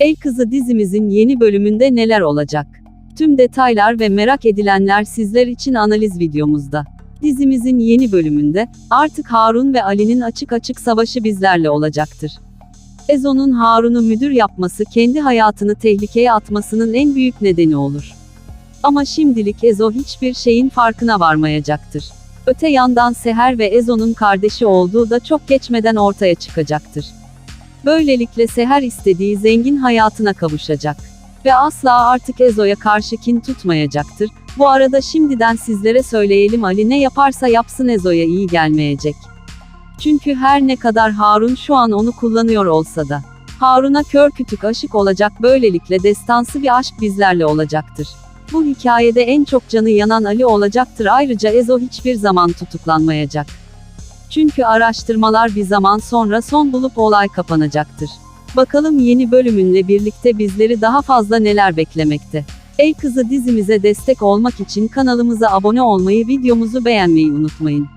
Ey Kızı dizimizin yeni bölümünde neler olacak? Tüm detaylar ve merak edilenler sizler için analiz videomuzda. Dizimizin yeni bölümünde, artık Harun ve Ali'nin açık açık savaşı bizlerle olacaktır. Ezo'nun Harun'u müdür yapması kendi hayatını tehlikeye atmasının en büyük nedeni olur. Ama şimdilik Ezo hiçbir şeyin farkına varmayacaktır. Öte yandan Seher ve Ezo'nun kardeşi olduğu da çok geçmeden ortaya çıkacaktır. Böylelikle Seher istediği zengin hayatına kavuşacak. Ve asla artık Ezo'ya karşı kin tutmayacaktır. Bu arada şimdiden sizlere söyleyelim Ali ne yaparsa yapsın Ezo'ya iyi gelmeyecek. Çünkü her ne kadar Harun şu an onu kullanıyor olsa da. Harun'a kör kütük aşık olacak böylelikle destansı bir aşk bizlerle olacaktır. Bu hikayede en çok canı yanan Ali olacaktır ayrıca Ezo hiçbir zaman tutuklanmayacak. Çünkü araştırmalar bir zaman sonra son bulup olay kapanacaktır. Bakalım yeni bölümünle birlikte bizleri daha fazla neler beklemekte. Ey Kızı dizimize destek olmak için kanalımıza abone olmayı videomuzu beğenmeyi unutmayın.